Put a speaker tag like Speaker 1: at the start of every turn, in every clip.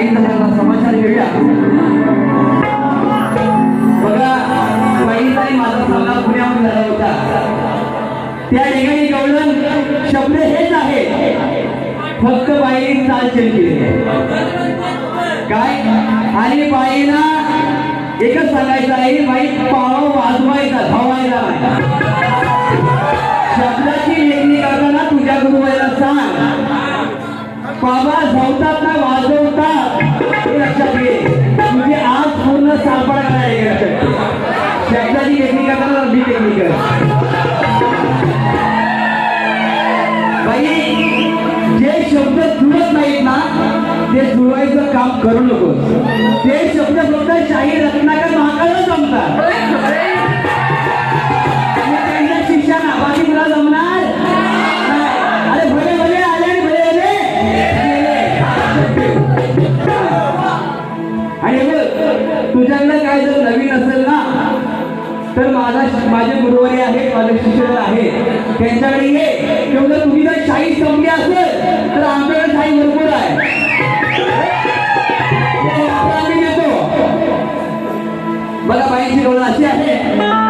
Speaker 1: बाईंचा जरा समाचार बघा माझा झाला होता. त्या ठिकाणी गवळण शब्द हेच आहे. फक्त बाई चाल केली. काय? आणि बाईला एकच सांगायचं आहे बाई पाव वाजवायचा धावायला नाही. बाबा झवतात ना वाजवतात. हे लक्षात घे. म्हणजे आज पूर्ण सापडा नाही शब्दाची लेखणी करताना रब्बी टेक्निक बाई जे शब्द जुळत नाहीत ना ते जुळवायचं काम करू नको ते शब्द फक्त शाही रत्नाकर महाकाळ जमतात. आणि बघ काय जर नवीन असेल ना तर माझा माझे गुरुवारी आहेत माझे शिक्षक आहेत. त्यांच्याकडे ये. किंवा जर तुम्ही जर शाही संपली असेल तर आमच्याकडे शाही भरपूर आहे. हो, ते देतो. मला बाईची डोळा अशी आहे.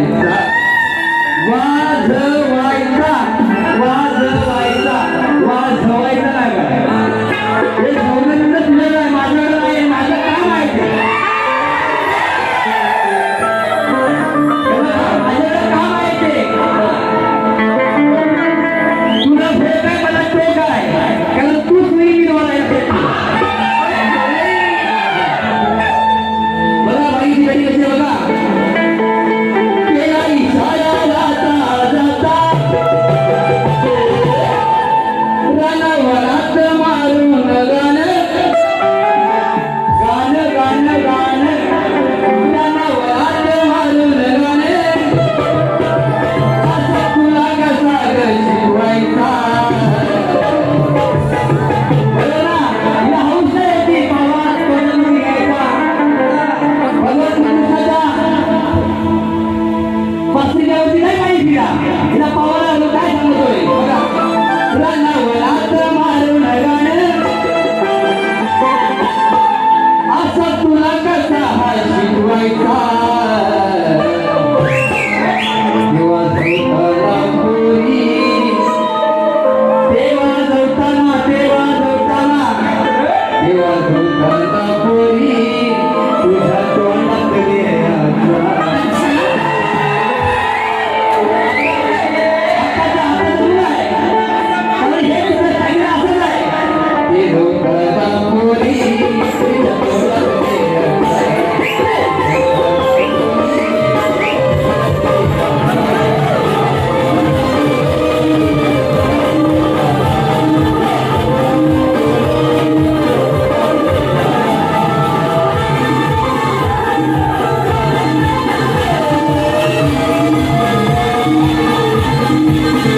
Speaker 1: Yeah. ಪವನ ಕಾಯ್ದು ಬಿಡಣ್ಣ ಒಳ ಮಾರು ನಗ